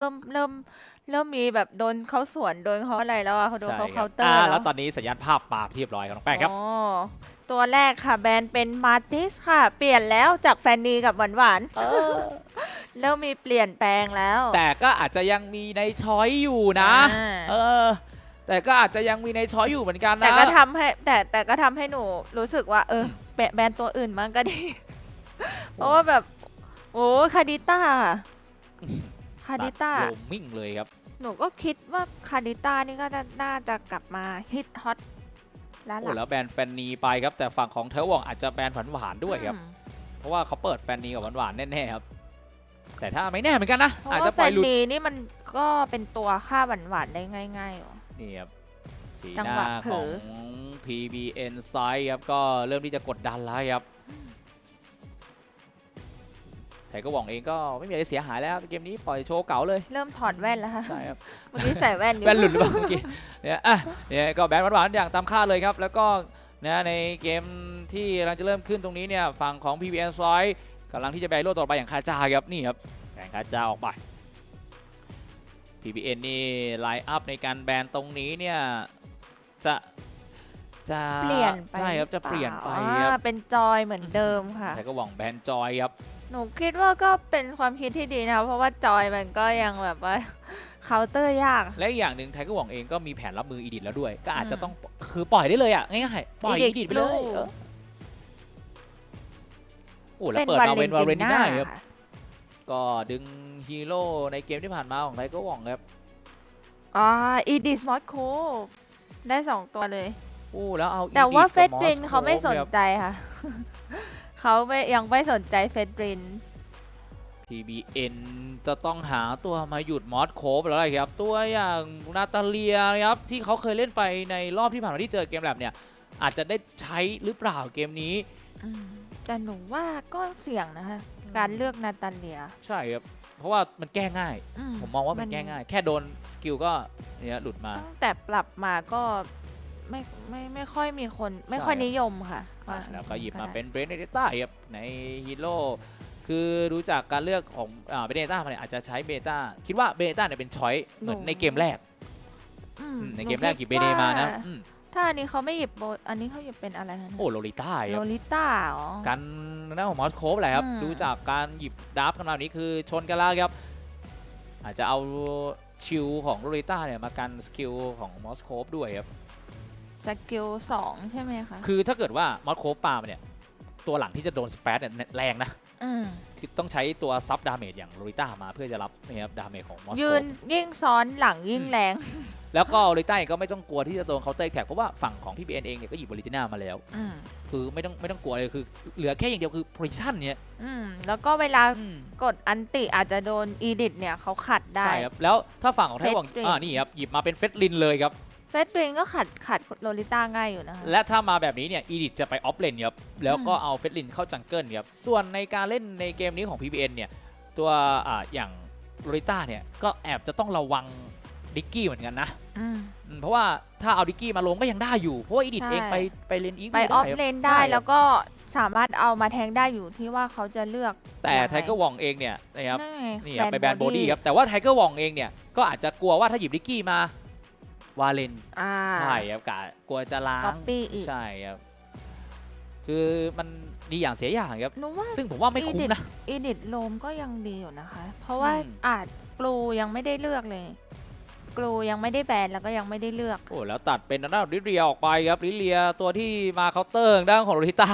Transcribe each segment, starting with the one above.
เริ่มเริ่มเริ่มมีแบบโดนเขาสวนโดนเขาอะไรแล้วอะเขาโดนใช่เขาคเคารับน์เตออ่าร์แล้แล้ววตอนนี้สัญญาณภาพมาที่เรียบร้อยครับน้องแป้งครับอ๋อตัวแรกค่ะแบรนด์เป็นมาติสค่ะ เปลี่ยนแล้วจากแฟนนีกับหวานหวานๆเริ่มมีเปลี่ยนแปลงแล้ว แต่ก็อาจจะยังมีในช้อยอยู่นะอ่าเออ แต่ก็อาจจะยังมีในช้อยอยู่เหมือนกันนะแต่ก็ทำให้แต่แต่ก็ทำให้หนูรู้สึกว่า เออแบรแบรนด์ตัวอื่นมันก็ดี เพราะว่าแบบโอ้คาดิต้าคาดิต้าโรมมิ่งเลยครับ หนูก็คิดว่าคาดิต้านี่ก็จะน่าจะกลับมาฮิตฮอตแล้วโอ้ล่ะแล้วแบนแฟนนีไปครับแต่ฝั่งของเทอร์วองอาจจะแบนหวานๆด้วยครับอืมเพราะว่าเขาเปิดแฟนนีกับหวานๆแน่ๆครับ แต่ถ้าไม่แน่เหมือนกันนะเพราะอาจว่าจะแฟปล่อยนหลุดดีนี่มันก็เป็นตัวค่าหวานหวานๆได้ง่ายๆอ๋อนี่ครับสีจังหน้าหวะเผลขออง PBN ไซด์ครับก็เริ่มที่จะกดดันแล้วครับ แต่ก็หวังเองก็ไม่มีอะไรเสียหายแล้วเกมนี้ปล่อยโชว์เก่าเลยเริ่มถอดแว่นแล้วค่ะใช่ครับเมื่อกี้ใส่แว่นอยู่แบนหลุดหรือเปล่าเมื่อกี้เนี่ยอะเนี่ยก็แบนหวานๆอย่างตามคาดเลยครับ แล้วก็นะในเกมที่กำลังจะเริ่มขึ้นตรงนี้เนี่ยฝั่งของ PBN ไซด์กำลังที่จะแบนโลดต่อไปอย่างคาจาครับนี่ครับแบนคาจาออกไป PBN นี่ไลน์อัพในการแบนตรงนี้เนี่ยจะจะเปลี่ยนไปใช่ครับจะเปลี่ยนไปอ่ครับาเป็นจอยเหมือนเดิมค่ะแต่ก็หวังแบนจอยครับ หนูคิดว่าก็เป็นความคิดที่ดีนะคะเพราะว่าจอยมันก็ยังแบบว่า เคาน์เตอร์ยาก และอีกอย่างหนึ่งไทเกอร์หวังเองก็มีแผนรับมืออีดิทแล้วด้วย ก็อาจจะอืมต้องคือปล่อยได้เลยอะง่ายๆปล่อย Edit อีดิทไปเลย Blue เออโอ้แล้วเปิดมาเวนวาเรนติน่าครับค่ะก็ดึงฮีโร่ในเกมที่ผ่านมาของไทเกอร์หวังครับอ่าอีดิสมอสโคได้สองตัวเลยโอ้แล้วเอาแต่ว่า Edith เฟกับสบริน Moss เขาไม่สนครับใจค่ะ เขาไม่ยังไม่สนใจเฟสบริน PBN จะต้องหาตัวมาหยุดมอสโคบแล้วครับ ตัวอย่างนาตาเลียครับที่เขาเคยเล่นไปในรอบที่ผ่านมาที่เจอเกมแบบเนี่ย อาจจะได้ใช้หรือเปล่าเกมนี้อืมแต่หนูว่าก็เสี่ยงนะคะการเลือกนาตาเลีย ใช่ครับ เพราะว่ามันแก้ง่ายอืผมมองว่ามันแก้ง่าย แค่โดนสกิลก็เนี่ยหลุดมาตั้งแต่ปรับมาก็ไม่ไม่ไม่ค่อยมีคนไม่ค่อยใช่นิยมค่ะ อะาแล้วก็หยิบมาได้เป็นเบรนเดต้าครับในฮีโร่คือดูจากการเลือกของอ่าเบรนเดต้าเนี่ยอาจจะใช้เบต้าคิดว่าเบต้าเนี่ยเป็นช้อยเหมือนในเกมแรกอือืมมในหเกมแรกหยิบเบเนมานะอืมถ้าอันนี้เขาไม่หยิบโบอันนี้เขาหยิบเป็นอะไรคะโอ้โลลิต้าคโลรับลิต้าอ๋อการหน้าของมอสโคฟแหละครับอืมดูจากการหยิบดับกันมาแบบนี้คือชนกันแล้วครับ อาจจะเอาชิลของโลลิต้าเนี่ยมากันสกิลของมอสโคฟด้วยครับ สกิลสองใช่ไหมคะคือถ้าเกิดว่ามอสโคฟปามาเนี่ย ตัวหลังที่จะโดนสเปซเนี่ยแรงนะ อืมคือต้องใช้ตัวซับดาเมจอย่างโลลิต้ามาเพื่อจะรับนะครับดาเมจของมอสโคยืนยิ่งซ้อนหลังยิ่งอืมแรง แล้วก็โลลิต้าเองก็ไม่ต้องกลัวที่จะโดนเคาน์เตอร์แท็กเพราะว่าฝั่งของพี่บีเอ็นเองเนี่ยก็หยิบบริจิน่ามาแล้ว อืมคือไม่ต้องไม่ต้องกลัวเลยคือ เหลือแค่อย่างเดียวคือโพซิชันเนี่ยอืมแล้วก็เวลาอืม กดอันติอาจจะโดนอีดิทเนี่ยเขาขัดได้ ใช่ครับ แล้วถ้าฝั่งของไทยหวัง Fate Ring อ่านี่ครับ หยิบมาเป็นเฟสลินเลยครับ เฟสบริงก็ขัดขัดโลลิต้าง่ายอยู่นะคะ และถ้ามาแบบนี้เนี่ยอีดิทจะไปออฟเลนครับแล้วก็อืมเอาเฟสลินเข้าจังเกิลครับส่วนในการเล่นในเกมนี้ของ PBN เนี่ยตัวอ่าอย่างโรลิต้าเนี่ยก็แอบจะต้องระวังดิกกี้เหมือนกันนะอืม อืมเพราะว่าถ้าเอาดิกกี้มาลงก็ยังได้อยู่เพราะว่าอีดิทใช่ เองไปไปเลนอีกไปออฟเลนได้ใช่ครับแล้วก็สามารถเอามาแทงได้อยู่ที่ว่าเขาจะเลือกแต่ยังงไทเกอร์วองเองเนี่ยนะครับนั่นไงนี่ครับไปแบนโบดี้ครับ แต่ว่าไทเกอร์วองเองเนี่ย ก็อาจจะกลัวว่าถ้าหยิบดิกกี้มา วาเลนอ่า ใช่ครับกะกลัวจะล้าก๊องปปี้อีก ใช่ครับ คือมันดีอย่างเสียอย่างครับ หนูว่า ซึ่งผมว่าไม่คุ้มนะ อีดิทโลมก็ยังดีอยู่นะคะ เพราะว่าอืม อาจกลูยังไม่ได้เลือกเลย กลูยังไม่ได้แบนแล้วก็ยังไม่ได้เลือก โอ้แล้วตัดเป็นทางด้านลิเลียออกไปครับลิเลียตัวที่มาเคาน์เตอร์ทางด้านของโรลิต้า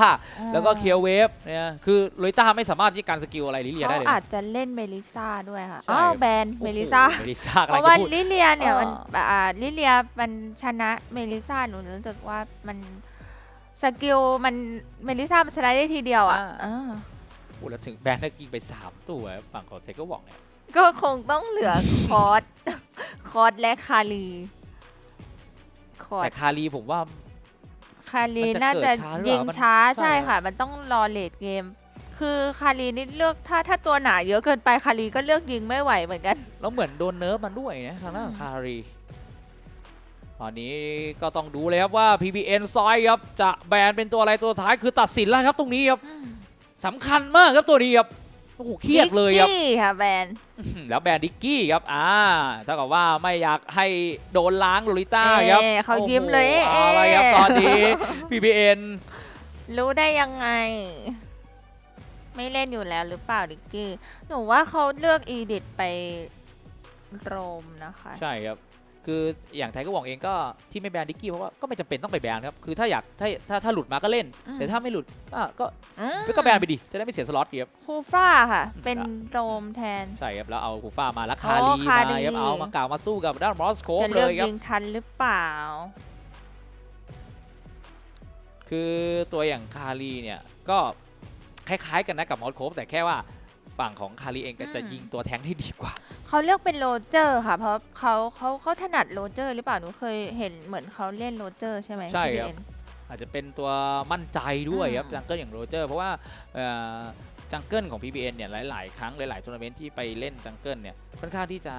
แล้วก็เคียวเวฟเนี่ยคือโรลิต้าไม่สามารถที่การสกิลอะไรลิเลียเขาได้เลยอาจจะเล่นเมลิซ่าด้วยค่ะใช่อ้าวครับแบนโอ้โหเมลิซ่าเมลิซ่าเพอะไรราะก็ว่าพูดลิเลียเนี่ยเออมันอ่าลิเลียมันชนะเมลิซ่าหนูรู้สึกว่ามันสกิลมันเมลิซ่ามันชนะได้ทีเดียวอะเออโอ้แล้วถึงแบนได้กิงไป 3 ตัวครับฝั่งของเทเกอร์วองเนี่ย ก็คงต้องเหลือคอร์สคอร์สและคารีคอร์แต่สคารีผมว่า คารีมันจะน่าจะเกิดช้าหรือเปล่ายิงมันช้าใช่ใช่ครับค่ะ มันต้องรอเลดเกม คือคารีนี่เลือกถ้าถ้าตัวหนาเยอะเกินไปคารีก็เลือกยิงไม่ไหวเหมือนกัน แล้วเหมือนโดนเนิร์ฟมันด้วยนะทางด้านของอืมคารีตอนนี้ก็ต้องดูเลยครับว่า PBN ซอยครับจะแบนเป็นตัวอะไรตัวท้ายคือตัดสินแล้วครับตรงนี้ครับสำคัญมากครับตัวนี้ครับ โอ้โหเครียดเลยครับนิกกี้ค่ะแบนอื้อหือแล้วแบรนด์ดิกกี้ครับอ่าเท่ากับว่าไม่อยากให้โดนล้างโลลิต้าครับเอ๊ะเขายิ้มเลยโอ้โหเอาอะไรครับตอนนี้ PBN รู้ได้ยังไง ไม่เล่นอยู่แล้วหรือเปล่าดิกกี้ หนูว่าเขาเลือกอีดิทไปโรมนะคะ ใช่ครับ คืออย่างไทยก็หวองเองก็ที่ไม่แบนดิกกี้เพราะว่าก็ไม่จำเป็นต้องไปแบนครับคือถ้าอยากถ้าถ้าถ้าหลุดมาก็เล่น อืม แต่ถ้าไม่หลุดก็ก็อืมก็แบนไปดิจะได้ไม่เสียสล็อตครับ ฮูฟ่าค่ะอืมเป็นโรมแทน ใช่ครับแล้วเอาคูฟ้ามาแล้วอ๋คาอลีคามาลีครับเอามากล่าวมาสู้กับด้านมอสโคปจะเลเลือกยครับ ยิงทันหรือเปล่า คือตัวอย่างคาลีเนี่ยก็คล้ายๆกันนะกับมอสโคปแต่แค่ว่าฝั่งของคาลีเองก็จะอืม ยิงตัวแทงที่ดีกว่า เขาเลือกเป็นโรเจอร์ค่ะ เพราะเขาเขาเขาถนัดโรเจอร์หรือเปล่าหนูเคยเห็นเหมือนเขาเล่นโรเจอร์ใช่ไหมใช่ครับ พี่เอ็นอาจจะเป็นตัวมั่นใจด้วยครับอืม จังเกิลอย่างโรเจอร์ เพราะว่าเอ่อจังเกิลของ PBN เนี่ยหลาย ๆ ครั้งหลายๆทัวร์นาเมนต์ที่ไปเล่นจังเกิลเนี่ยค่อนข้างที่จะ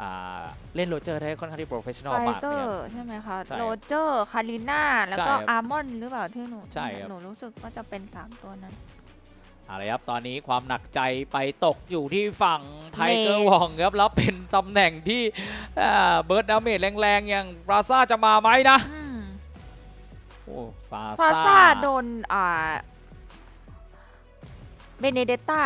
อ่าเล่นโรเจอร์ได้ค่อนข้างที่โปรเฟชชั่นอลไฟมากเตอเนี่ย ร์ใช่ไหมคะใช่ครับโรเจอร์ คาริน่า แล้วก็ใช่ครับอาร์มอนหรือเปล่าที่หนูใช่ครับ หนูรู้สึกว่าจะเป็น3ตัวนั้น เอาละครับ ตอนนี้ความหนักใจไปตกอยู่ที่ฝั่งไทเกอเมร์ย์วองครับ แล้วเป็นตำแหน่งที่เบิร์ดดาเมจแรงๆ อย่างฟราซ่าจะมาไหมนะอืมโอ้ฟราฟาซ่าซ่าโดนอ่าเบเนเดต้า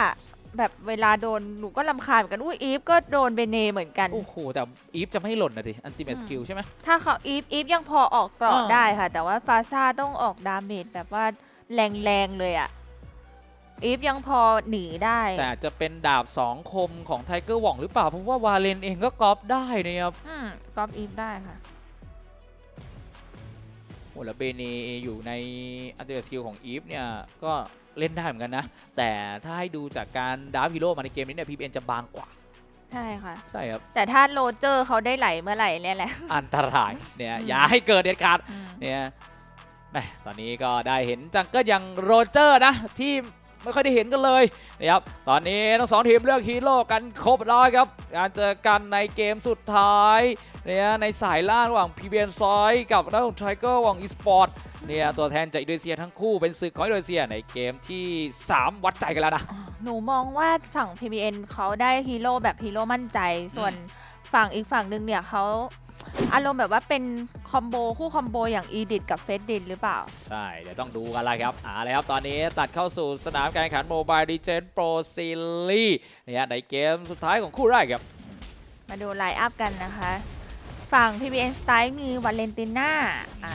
แบบเวลาโดนหนูก็ลำคาญเหมือนกันอุ้ยอีฟก็โดนเบเนเหมือนกัน โอ้โห แต่อีฟจะไม่หล่นนะดิอันติเมอืสมกิลใช่ไหมถ้าเขาอีฟอีฟยังพอออกกรอบอ่าได้ค่ะ แต่ว่าฟาซ่าต้องออกดาเมจแบบว่าแรงๆเลยอะ อีฟยังพอหนีได้ แต่จะเป็นดาบสองคมของไทเกอร์วองหรือเปล่า เพราะว่าวาเลนเองก็กอปได้นะครับอืมก๊อปอีฟได้ค่ะโอ้แล้วเบเนอยู่ในอันติเมสกิลของอีฟเนี่ย ก็เล่นได้เหมือนกันนะ แต่ถ้าให้ดูจากการดาร์ฟฮีโร่มาในเกมนี้เนี่ยพีเอ็นจะบางกว่า ใช่ค่ะ ใช่ครับ แต่ถ้าโรเจอร์เขาได้ไหลเมื่อไหร่เนี่ยแหละ อันตรายเนี่ยอืมอย่าให้เกิดเด็ดขาดอืมเนี่ยแหมตอนนี้ก็ได้เห็นจังเกิลอย่างโรเจอร์นะที่ ไม่ค่อยได้เห็นกันเลยนะครับตอนนี้ทั้งสองทีมเลือกฮีโร่กันครบร้อยครับ การเจอกันในเกมสุดท้ายเนี่ยในสายล่าระหว่าง PBN ซอยกับด้านของไทเกอร์วังอีสปอร์ตเนี่ยตัวแทนจากอินโดนีเซียทั้งคู่เป็นศึกของอินโดนีเซียในเกมที่ 3 วัดใจกันแล้วนะ หนูมองว่าฝั่ง PBN เขาได้ฮีโร่แบบฮีโร่มั่นใจส่วนฝั่งอีกฝั่งหนึ่งเนี่ยเขา อารมณ์แบบว่าเป็นคอมโบคู่คอมโบอย่างอีดิทกับเฟสดินหรือเปล่า ใช่ เดี๋ยวต้องดูกันละครับอ่าเลยครับ ตอนนี้ตัดเข้าสู่สนามการแข่งขันโมบายดีเจนโปรซีรีเนี่ยในเกมสุดท้ายของคู่แรกครับ มาดูไลน์อัพกันนะคะ ฝั่ง PBN Style มีวาเลนติน่าอ่า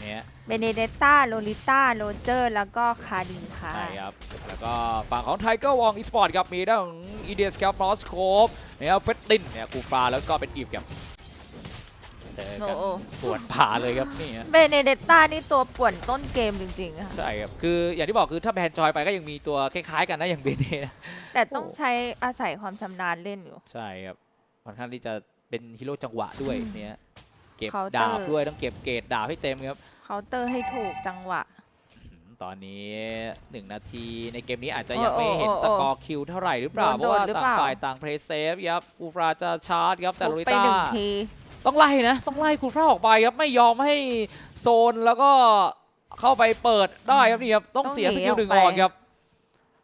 เนี่ยเบเนเดต้าโลลิต้าโรเจอร์ แล้วก็คาดีค่ะ ใช่ครับ แล้วก็ฝั่งของไทเกอร์วองอีสปอร์ตครับ มีด้านของอีเดียสครับมอสโคปเนี่ยเฟตตินเนี่ยกูฟาแล้วก็เป็นอีฟครับเจอโอ้กันโอ้ ปวดผ่าเลยครับนี่ฮะเบเนเดต้านี่ตัวป่วนต้นเกมจริงๆค่ะใช่ครับคืออย่างที่บอกคือถ้าแบนจอยไปก็ยังมีตัวคล้ายๆกันนะอย่างเบเน่นะแต่ต้องโอ้ใช้อาศัยความชำนาญเล่นอยู่ ใช่ครับค่อนข้างที่จะเป็นฮีโร่จังหวะด้วยอืมเนี่ยเก็บเคาน์เตอร์ ดาบด้วยต้องเก็บเกรดดาบให้เต็มครับ เคาน์เตอร์ให้ถูกจังหวะอืมตอนนี้ 1 นาทีในเกมนี้อาจจะยังไม่เห็นโอ้โอ้สกอร์คิวเท่าไหร่หรือเปล่า โดนเพราะว่าโดนหรือต่างเปล่า ฝ่ายต่างเพลย์เซฟครับกูฟราจะชาร์จครับแต่ทุโรบลิไปต้าหนึ่งที ต้องไล่นะ ต้องไล่กูฟราออกไปครับไม่ยอมให้โซนแล้วก็เข้าไปเปิดได้ครับนี่ครับต้องต้องเสียหนีสกิลหนึ่งออกอไปอกครับ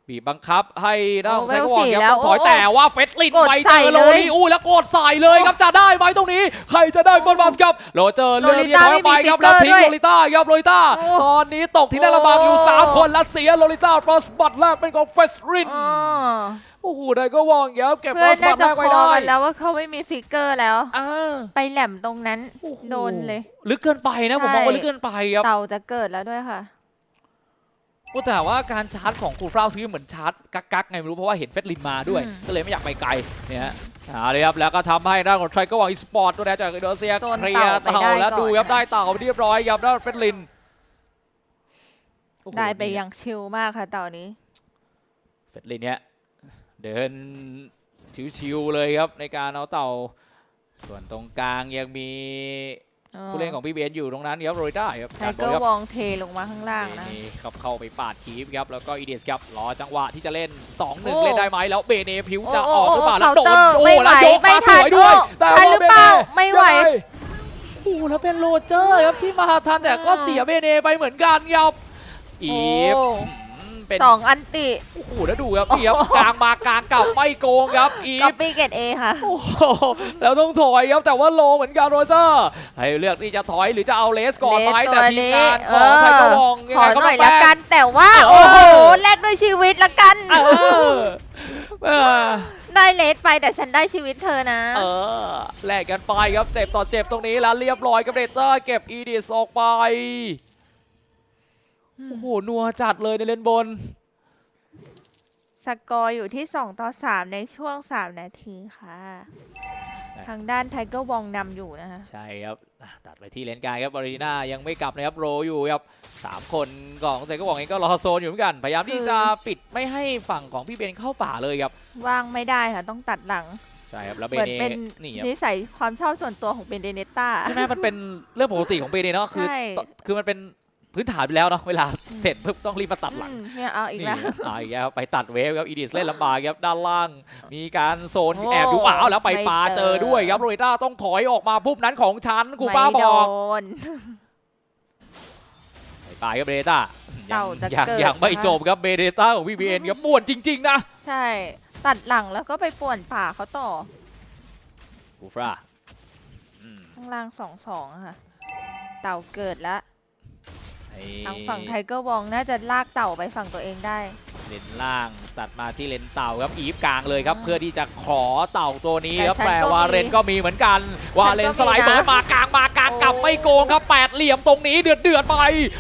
บีบบังคับให้ด้านโอ้ไซเวลค์วอร์สี่ครับแล้วต้องถอยโอ้แต่ว่าเฟสลินกดไปใส่เจอโรเลยนี่อู้แล้วกดใส่เลยครับจะได้ไหมตรงนี้ ใครจะได้บอลบัสครับโรเจอร์เลือกที่จะถอยไปครับแล้วทิ้งโรลิต้าครับโรลิต้าโอ้ตอนนี้ตกที่นั่นระบาดอยู่ 3 คนและเสียโรลิต้าฟรอสบัตแรกเป็นของเฟสรินอ๋อ โอ้โหได้ก็วองครับเก็บฟเพื่รออนสน่าบัตจะแรกคไว้อได้กันแล้วว่าเขาไม่มีฟิกเกอร์แล้วอ่าไปแหลมตรงนั้นโอ้โหโดนเลยลึกเกินไปนะผมมองว่าใช่ลึกเกินไปครับเต่าจะเกิดแล้วด้วยค่ะโอ้แต่ว่าการชาร์จของคูฟราวซื้อเหมือนชาร์จกักๆไงไม่รู้เพราะว่าเห็นเฟสลินมาด้วยอืมก็เลยไม่อยากไปไกลเนี่ยฮะเอาเลยครับแล้วก็ทำให้ด้านของไทรก็วางอีสปอร์ตตัวแทนจากอินโดนีเซียโซนเคลียร์เต่าไปเต่าได้แล้วก่อนดูครับค่ะได้เต่าเรียบร้อยครับด้านเฟสลินโอ้โหได้ไปนี่อย่างชิลมากค่ะเต่านี้เฟสลินเนี่ย เดินชิวๆเลยครับในการเอาเต่า ส่วนตรงกลางยังมีผู้เล่นของพี่เบนอยู่ตรงนั้นครับโรยได้ครับไทจากเกอคร์รับวองเทลงมาข้างล่างนะเบเน่ครับเข้าไปปาดคีฟครับแล้วก็อีเดสครับรอจังหวะที่จะเล่น 2-1โอ้เล่นได้ไหมแล้วเบเน่ผิวจะโอ้ออกหรือเปล่าโอ้แล้วโดนเคาน์เตอร์โอ้ไม่ไหวแล้วยกไม่มาสทันวยด้วยโอ้แต่ทันหรือเปล่าไม่ไหวด้โอ้แล้วเป็นโรเจอร์ครับที่มาทันแต่ก็อืมเสียเบเน่ไปเหมือนกันครับอีฟโอ้อืม เป็นสองอันติโอ้โหแล้วดูครับนี่ครับกลางมากลางกลับไม่โกงครับอีก๊อฟปปี้เกตเอค่ะโอ้โหแล้วต้องถอยครับแต่ว่าโลเหมือนกันโรเจอร์ให้เลือกที่จะถอยหรือจะเอาเลสก่อนไหมเลสแต่ตัวทีมนี้งานขเอองอไทเกอร์วองยังขอไงก็หน่ต้ออยงละแป้กังนแต่ว่าเออโอ้โหแลกด้วยชีวิตละกันเออเออได้เลสไปแต่ฉันได้ชีวิตเธอนะ เออแลกกันไปครับเจ็บต่อเจ็บตรงนี้แล้วเรียบร้อยกับเดเตอร์เก็บอีดิสออกไป โอ้โห นัวจัดเลยในเลนบน สกอร์อยู่ที่ 2 ต่อ 3 ในช่วง 3 นาทีค่ะได้ทางด้านไทเกอร์วองนำอยู่นะคะใช่ครับอะตัดไปที่เลนกลางครับบารีน่ายังไม่กลับนะครับโรอยู่ครับสามคนของเซก็บอกเองก็รอโซนอยู่เหมือนกัน พยายามที่จะปิดไม่ให้ฝั่งของพี่เบนเข้าป่าเลยครับ ว่างไม่ได้ค่ะ ต้องตัดหลังใช่ครับแล้วเบเหมือนเนเป็นนี่ครับนิสัยความชอบส่วนตัวของเบนเดเนต้าใช่ไหมมันเป็นเรื่องปกติของเบเนเนาะคือใช่คือมันเป็น พื้นฐานไปแล้วเนาะเวลาเสร็จปุ๊บต้องรีบมาตัดหลัง อืมเนี่ยเอาอีกนี่แล้วเอาอีกแล้วไปตัดเวฟครับอีดิสเล่นลำบากครับด้านล่าง มีการโซนโอ้แอบดูอ้าวแล้วไปไม่ปาเจอเจอด้วยครับโรยต้าต้องถอยออกมาปุ๊บนั้นของฉันกูฟ้าไม่บโดอกน ไปปาครับเบเนต้าเต่าจะยังเกิดยังไม่นะคะจบครับเบเนต้าของพี่เบนครับป่วนจริง ๆ นะใช่ ตัดหลังแล้วก็ไปป่วนป่าเขาต่อกูฟ้าอืมข้างล่างสองสองค่ะ เต่าเกิดแล้วไอ้ ทางฝั่งไทเกอร์วองน่าจะลากเต่าไปฝั่งตัวเองได้ เลนล่างตัดมาที่เลนเต่าครับอีฟกลางเลยครับอืมเพื่อที่จะขอเต่าตัวนี้แต่ครับฉันแปลก็ว่ามีเรนก็มีเหมือนกันว่าเลนฉันก็มีสไลด์นะเบิร์ดมากลางมากลางกลับโอ้ ไม่โกงครับแปดเหลี่ยมตรงนี้เดือดเดือดๆไป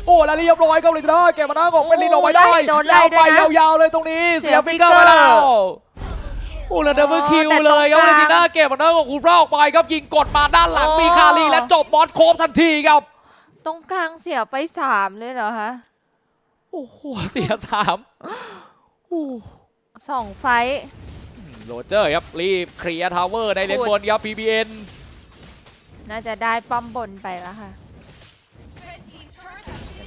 โอ้แล้วเรียบร้อยครับเลยนะแกมาหน้าของเป็นลินเอาไว้ได้โดนไล่ยาวไปด้วยนะยาวๆเลยตรงนี้เสีเสียยฟิกเกอร์ไปฟิกเกอร์แล้ว โอ้แล้วดับเบิลคิวแต่ตรงเลยครับกเลลางนติน่าเก็บมาหน้าของคูฟราออกไปครับยิงกดมาด้านหลังโอ้มีคารีและจบบอสโคบทันทีครับ ตรงกลางเสียไปสามเลยเหรอคะโอ้โหเสียสามโอ้สองไฟท์โรเจอร์ครับรีบเคลียร์ทาวเวอร์ในเลนบนครับ PBN น่าจะได้ป้อมบนไปแล้วค่ะ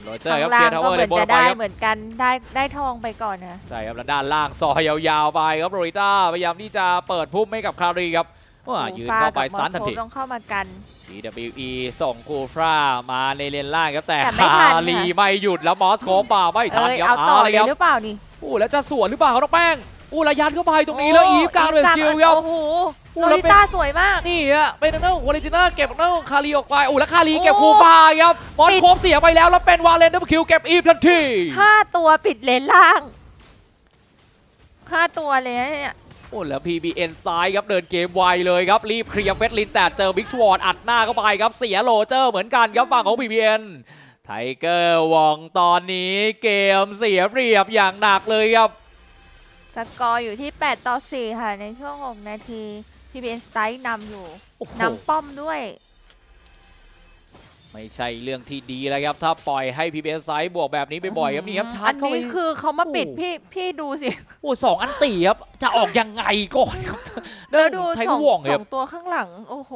โรเจอข้าร์ครับงเคล่าลียงร์ทาวเวก็อร์เหเลมือนนบนจะไปได้ครับเหมือนกันได้ได้ทองไปก่อนนะใช่ครับแล้วด้านล่างซอยยาวๆไปครับโรริต้าพยายามที่จะเปิดพุ่มให้กับคารีครับ ว่ายืนเข้าไปสตันทันทีต้องเข้ามากัน DWE ส่งกูฟรามาในเลนล่างครับแต่แต่ไม่ทัคานรีค่ะไม่หยุดแล้วมอสโคป่าไม่ทันเอ้ยครับเอาต่อเอาเลเลยยครับหรือเปล่านี่อู้แล้วจะสวนหรือเปล่าเขาต้องแป้งอู้ระยันเข้าไปตรงนี้แล้วอีฟกลางเรสคิวครับโอ้โหโอ้โลแล้วลิเป็นต้าสวยมาก นี่ฮะเป็นทางด้านของวอลเลจิน่าเก็บทางด้านของคารีออกไปอู้แล้วคารีเก็บโอ้คูฟาครับมอสปิดโคบเสียไปแล้วแล้วเป็นวาเลนดับคิวเก็บอีฟทันทีห้าตัวปิดเลนล่างห้าตัวเลยนะเนี่ย โอ้แล้ว PBN ซ้ายครับเดินเกมไวเลยครับ รีบเคลียร์เฟสลินแต่เจอบิ๊กสวอร์ดอัดหน้าเข้าไปครับ เสียโรเจอร์เหมือนกันครับฝั่งของ PBN ไทเกอร์วองตอนนี้เกมเสียเปรียบอย่างหนักเลยครับ สกอร์อยู่ที่ 8 ต่อ 4 ค่ะ ในช่วง 6 นาที PBN สไตล์นำอยู่โอ้โหนำป้อมด้วย ไม่ใช่เรื่องที่ดีแล้วครับ ถ้าปล่อยให้ PBN ซ้ายบวกแบบนี้บ่อยๆครับนี่ครับชาร์จเข้าอันไปนี้คือเขามาปิดโอ้พี่พี่ดูสิ โอ้สองอันตีครับ จะออกยังไงก่อนครับเดิแล้วนดูไทสเกอองร์วองสคอรับงตัวข้างหลัง โอ้โห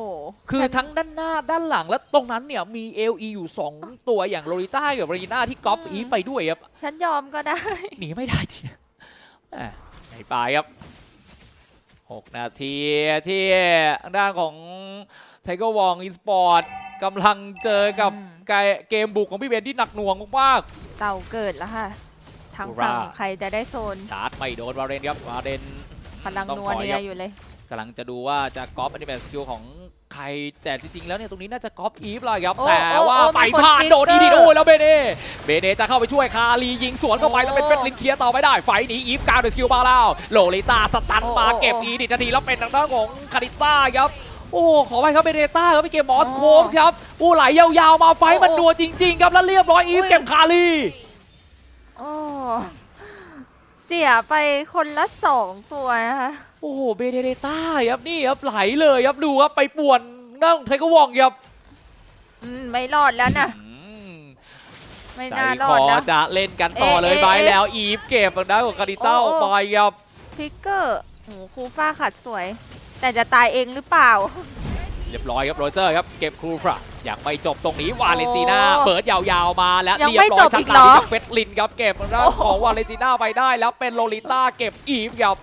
คือฉันทั้งด้านหน้าด้านหลังและตรงนั้นเนี่ยมี LE อยู่ 2 ตัวอย่างโรลิต้ากับเรน่าที่ก๊อปอืม อีฟไปด้วยครับ ฉันยอมก็ได้ หนีไม่ได้จริงแหม่ไหนปลายครับ 6 นาทีที่ทางด้านของไทเกอร์วองอีสปอร์ต กำลังเจอกับอืมไกเกมบุกของพี่เบนที่หนักหน่วงมากเต่าเกิดแล้วค่ะทางอุฝั่งราใครจะได้โซนๆชาร์จไม่โดนวาเรนครับวาเรนพลังต้องนัวถอยเนีคยรับอยู่เลย กำลังจะดูว่าจะก๊อปอนิเมตสกิลของใครแต่จริงๆแล้วเนี่ยตรงนี้น่าจะก๊อปอีฟเลยครับ โอ้แต่โอ้ว่าโอ้ไปมีคนพลาดฟิกโดนอีดีเกอร์โอ้แล้วเบเน่เบเน่จะเข้าไปช่วยคารียิงสวนเข้าไปโอ้แล้วเป็นเฟรดลินเคลียร์ต่อไม่ได้ ไฟหนีอีฟกลางด้วยสกิลมาแล้วโลลิตาสตันโอ้มาโอ้เก็บโอ้ อีดิทันทีแล้วเป็นทางด้านของคาริต้าครับ โอ้ขอไปครับเบเนต้าครับพี่เกมมอสโอ้โคมครับโอ้ไหลยาวๆมาไฟโอ้มันนัวจริง ๆ ครับแล้วเรียบร้อยอีฟอุ้ยเก็บคารีโอ้เสียไปคนละสองตัวนะคะโอ้โหเบเนต้าครับนี่ครับไหลเลยครับดูครับไปป่วนหน้าของไทเกอร์วองครับอืมไม่รอดแล้วนะอืมไม่ใจน่าครอดอนะจะเล่นกันต่อเลยเอ๊ะไปเอ๊ะแล้วอีฟเก็บทางด้านของคาริต้าโอ้ออกโอ้ไปครับพิกเกอร์โอ้โหครูฟ้าขัดสวย แต่จะตายเองหรือเปล่า เรียบร้อยครับโรเจอร์ครับ เก็บครูฟรายังไม่จบตรงนี้วาเลนติน่าโอ้เบิร์ดยาวๆมาแล้วยังเรียไม่บร้อยจบชัอีดกดาวเหรอกับเฟสลินครับเก็บทางด้านโอ้โหของวาเลนติน่าไปได้แล้วเป็นโลลิต้าเก็บอีฟครับ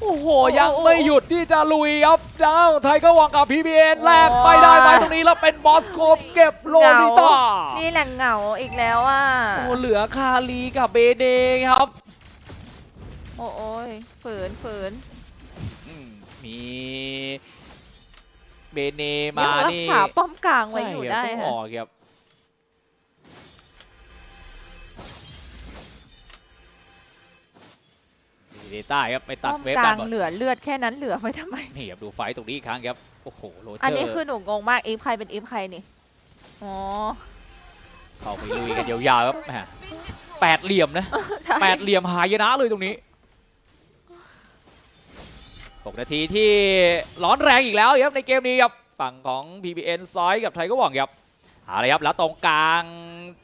โอ้โหยังไม่หยุดที่จะลุยครับดาวไทยก็วางกับ PBN แลกไปได้ไหมตรงนี้แล้วเป็นบอสโคปเก็บโลนิต้า นี่แหละเหงาอีกแล้วอะ โอ้เหลือคาลีกับเบเดครับ โอ้โอ้ยฝืนฝืนอื มมีเบเนยัมางรักนี่ษาป้อมกลางไว้ใช่อยู่ครับได้ต้องอค่ะอกครับเดต้าครับไปตัดป้อมเวฟกกัลานงหมดเหลือเลือดแค่นั้นเหลือไว้ทำไม นี่ครับดูไฟต์ตรงนี้อีกครั้งครับโอ้โหโรเจอร์อันนี้คือหนูงงมากอีฟใครเป็นอีฟใครนี่อ๋อเข้าไปลุยกันยาวๆครับแหมแปดเหลี่ยมนะ ใช่แปดเหลี่ยมหายนะเลยตรงนี้ หกนาทีที่ร้อนแรงอีกแล้วครับในเกมนี้ครับฝั่งของ PBN ซอยกับไทยก็หวังครับเอาเลยครับแล้วตรงกลาง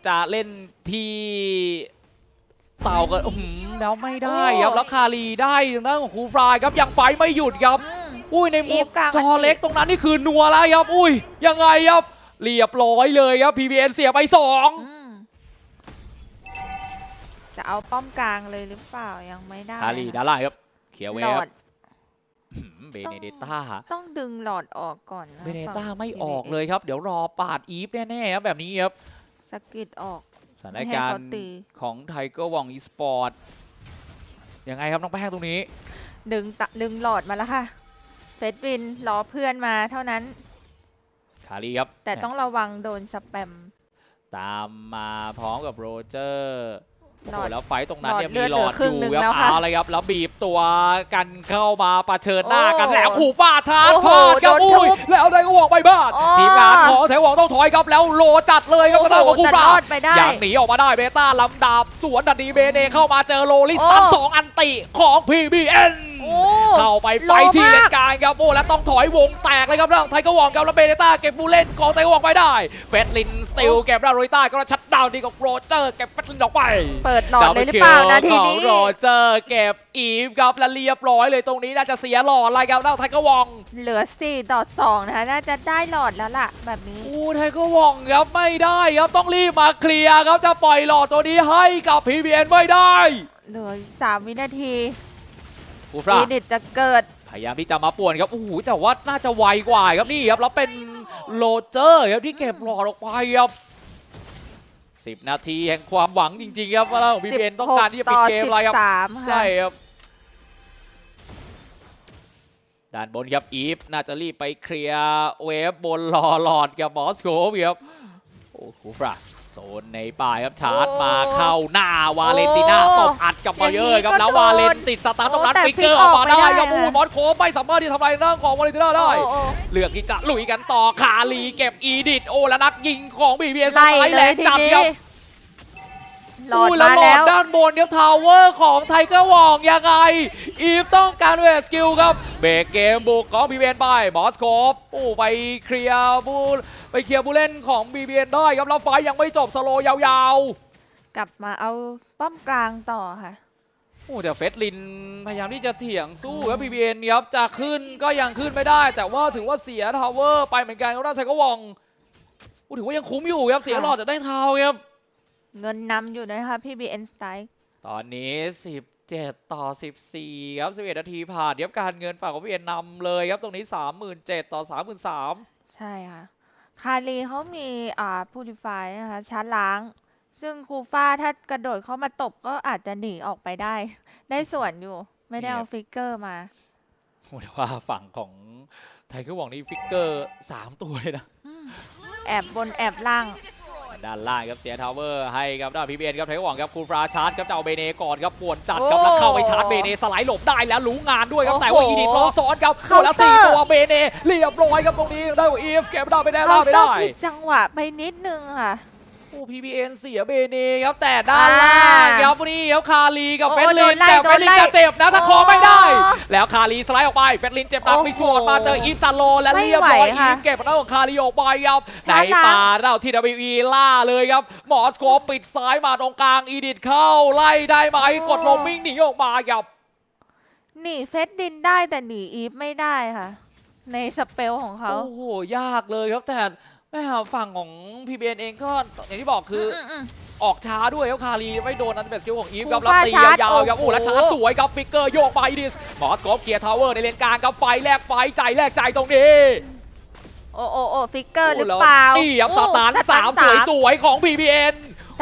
จะเล่นที่เต่ากันอื้อหือแล้วไม่ได้ครับแล้วคารีได้ทางด้านของครูฟรายครับยังไฟไม่หยุดครับอืมอุ้ยในมุอีมฟกลางจอเล็กตรงนั้นนี่คือนัวแล้วครับ อุ้ยยังไงครับเรียบร้อยเลยครับ PBN เสียไปสองอืมจะเอาป้อมกลางเลยหรือเปล่ายังไม่ได้คารีค่ะด้านล่างครับเคลียร์เวหลฟอด เบเนเดต้า ต้องดึงหลอดออกก่อนนะเบเนฝั่งต้าไม่ PBA ออกเลยครับ เดี๋ยวรอปาดอีฟแน่ๆครับแบบนี้ครับสะกิดออกสถานไม่ให้การเขาณ์ตีของไทเกอร์วองอีสปอร์ตยังไงครับน้องแป้งตรงนี้ ดึงตะดึงหลอดมาแล้วค่ะเฟสวินรอเพื่อนมาเท่านั้นคารีครับ แต่ต้องระวังโดนสแปม ตามมาพร้อมกับโรเจอร์ โอ้หลโหอดแล้วไฟต์ตรงนั้นหลอดเนี่ยเลืมีอดหลอดเหลือครึ่งอหนึ่ยู่งครับแล้วค่ะเอาเลยครับแล้วบีบตัวกันเข้ามาปะเชิญหน้ากันโอ้แล้วขู่ฟาดชาร์จโอ้โหพาดครับโดนอุ้ยทุบแล้วได้ก็วองไปบ้านอ๋อทีมงานของแถววองต้องถอยครับแล้วโลจัดเลยครับกระด้างของคู่แต่ฟารอดไปได้อย่างหนีออกมาได้เบต้าลำดาบสวนดันดีเบเนเข้ามาเจอโลลิสตันโอ้สองอันติของ PBN โอ้เข้าไปโลไปที่มากเลนกลางครับโอ้แล้วต้องถอยวงแตกเลยครับทางไทยก็วองครับแล้วเบเนต้าเก็บผู้เล่นของไทยก็วองไปได้เฟสลิน สติลเก็บได้โรยต้าก็ชัดดาวน์ดีกับโรเจอร์เก็บเฟสลินออกไปเปิดหลอดเลยหรือเปล่านาทีของนี้โรเจอร์เก็บอีฟครับและเรียบร้อยเลยตรงนี้น่าจะเสียหลอดอะไรครับแล้วไทยก็วอง เหลือ4ต่อ2นะคะน่าจะได้หลอดแล้วล่ะแบบนี้อู้ไทยก็วองครับไม่ได้ครับต้องรีบมาเคลียร์ครับจะปล่อยหลอดตัวนี้ให้กับ PBN ไม่ได้เหลืออีก3วินาทีกูฟราอีดิทจะเกิด พยายามที่จะมาป่วนครับโอ้โหแต่ว่าน่าจะไวกว่าครับนี่ครับแล้วเป็นโรเจอร์ครับที่เก็บหลอดออกไปครับ10นาทีแห่งความหวังจริงๆครับว่าของ PBN ต้องการที่จะปิดเกมอะไรครับ16ค่ะใช่ครับด้านบนครับอีฟน่าจะรีบไปเคลียร์เวฟบนรอหลอดกับบอสโคบครับโอ้โหฟราโซ นในป่ายครับชาร์จมาเข้าหน้าวาเลนติน่าโอ้ตบอัดกับมาเยอร์ครับอย่างนี้ก็แล้วโดนวาเลนติดสตาร์ทตรงนั้นโอ้แต่ฟิกเกอร์ฟิอกอกมาออกไม่ได้ได้ครับนะอู้บอสโคบไม่สามารถที่จะทำลายร่างของวาเลนติน่าได้โอ้โอ้เลือกที่จะลุยกันต่อคาลีเก็บอีดิทโอ้และนักยิงของบีบีเอสไล่ไลด์เลแรยงทีจัดนี้ครับหลอดอู้มาหลแล้อดวด้านบนครับทาวเวอร์ของไทเกอร์วองยังไง อีฟต้องการเวสกิลครับ เบรกเกมบุกของบีบีเอ็นไปบอสโคบโอ้ไปเคลียร์บู ไปเคลียร์ผู้เล่นของบีบีเอ็นได้ครับแล้วไฟล์ยังไม่จบสโลว์ยาวกลับมาเอาป้อมกลางต่อค่ะ ๆโอ้แต่เฟสลินพยายามที่จะเถียงสู้ครับบีบีเอ็นครับจะขึ้นก็ยังขึ้นไม่ได้ แต่ว่าถือว่าเสียทาวเวอร์ไปเหมือนกันครับด้านไทเกอร์วองโอ้ถือว่ายังคุ้มอยู่ครับเสียหลอดจะได้ทาวครับ เงินนำอยู่นะคะ PBN Strike ตอนนี้ 17 ต่อ 14 ครับ 11 นาทีผ่านเดี๋ยวการเงินฝั่งของพี่เอ็นนำเลยครับ ตรงนี้ 37,000ต่อ 33,000ใช่ค่ะ คารีเขามีอ่าพูลิฟายนะคะชาร์จล้าง ซึ่งครูฟ้าถ้ากระโดดเข้ามาตบก็อาจจะหนีออกไปได้ ได้ส่วนอยู่ ไม่ได้เอาฟิกเกอร์มาโอ้แต่ว่าฝั่งของไทเกอร์วองนี่ฟิกเกอร์3ตัวเลยนะ แอบบนแอบล่าง ด้านล่างครับเสียทาวเวอร์ให้กับด้านพีบีเอ็นครับไทเกอร์วองครับคูฟราชาร์จครับจะเอาเบเนก่อนครับป่วนจัดครับโอ้แล้วเข้าไปชาร์จเบเนสไลด์หลบได้แล้วรู้งานด้วยครับโอ้โหแต่ว่าอีดิทรอซ้อนครับเคาโอ้น์เตอร์แล้วสี่ตัวเบเนเรียบร้อยครับตรงนี้ได้ของอีฟเก็บได้ไปได้ล่าเขาไปต้องได้ผิดจังหวะไปนิดนึงค่ะ โอ้ PBN เสียเบเนครับแต่ด้านล่างอ่าครับนี่ครับคารีกับโอ้เฟสลิโดนนไล่แต่เฟสลินโดนไล่จะเจ็บนะถ้าโอ้คอไม่ได้ แล้วคารีสไลด์ออกไปเฟสลินเจ็บหนักโอ้โหไปสวนมาเจออีฟซาโลและไม่เรียบร้อยไหวอีค่ะฟเก็บมาของคารีออกไปครับในช้าล้างป่าเราที WE ล่าเลยครับหมอสโคปปิดซ้ายมาตรงกลางอีดิทเข้าไล่ได้ไหมกดลมมิ่งหนีออกมาครับหนีเฟสดินได้แต่หนีอีฟไม่ได้ค่ะ ในสเปลของเขาโอ้โหยากเลยครับแต่ แม่ฝั่งของ PBN เองก็อย่างที่บอกคืออมมออกช้าด้วยครับคารีไม่โดนนั้นเป็นสกิลของอีฟคูครับแล้วฟ่าตีชาร์จยาวๆครับโอ้โอ้โหแล้วชาร์จสวยครับฟิกเกอร์โยกไปดิสมอสกอฟเกียร์ทาวเวอร์ในเลนกลางครับไฟแลกไฟใจแลกใจตรงนี้ โอ้โอ้โอ้ฟิกเกอร์หรือโแล้วเปล่านี่ครับสโอ้ตาร์ทสสามสวยๆของ PBN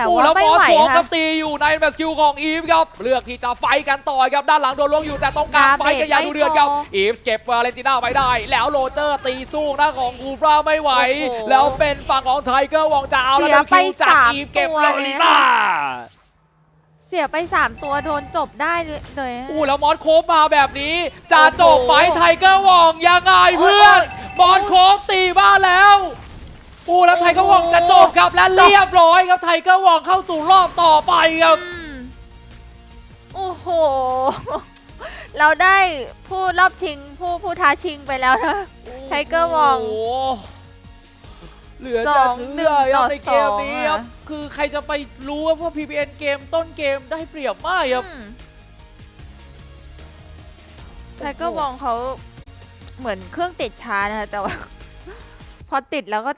แต่โอ้ว่าแล้วไม่มอสไหวโฟค่ะกับตีอยู่ในแมสกิลของอีฟครับเลือกที่จะไฟกันต่อครับด้านหลังโดนลวงอยู่แต่ต้องการดาไฟเมจกันอย่างไม่ดูเดือดครับพออีฟเก็บวาเลนติน่าไปได้ แล้วโรเจอร์ตีสู้หน้าของกูฟราไม่ไหวโอ้โหแล้วเป็นฝั่งของไทเกอร์วองจะเอาแล้วเสียแล้วคิวจากไปสามอีฟเก็บตัวโรเลยลินะต้าเสียไป 3 ตัวโดนจบได้เลยฮะอู้แล้วมอสโคฟมาแบบนี้ จะโอ้โหจบไหมไทเกอร์วองยังไงเพื่อน มอสโคฟตีบ้านแล้ว อู้แล้วไทเกอร์วองจะจบครับและเรียบร้อยครับไทเกอร์วองเข้าสู่รอบต่อไปครับ อืมโอ้โห เราได้ผู้รอบชิงผู้ผู้ท้าชิงไปแล้วนะไทเกอร์วองโโหเหลือสจะองเชื่หนึ่งอคต่รับอในเกมนี้ครับสองอะคือใครจะไปรู้ว่าพวก PPN เกมต้นเกมได้เปรียบมากครับ อืมไทเกอร์วองเขาเหมือนเครื่องติดช้านะคะแต่ว่า พอติดแล้วก็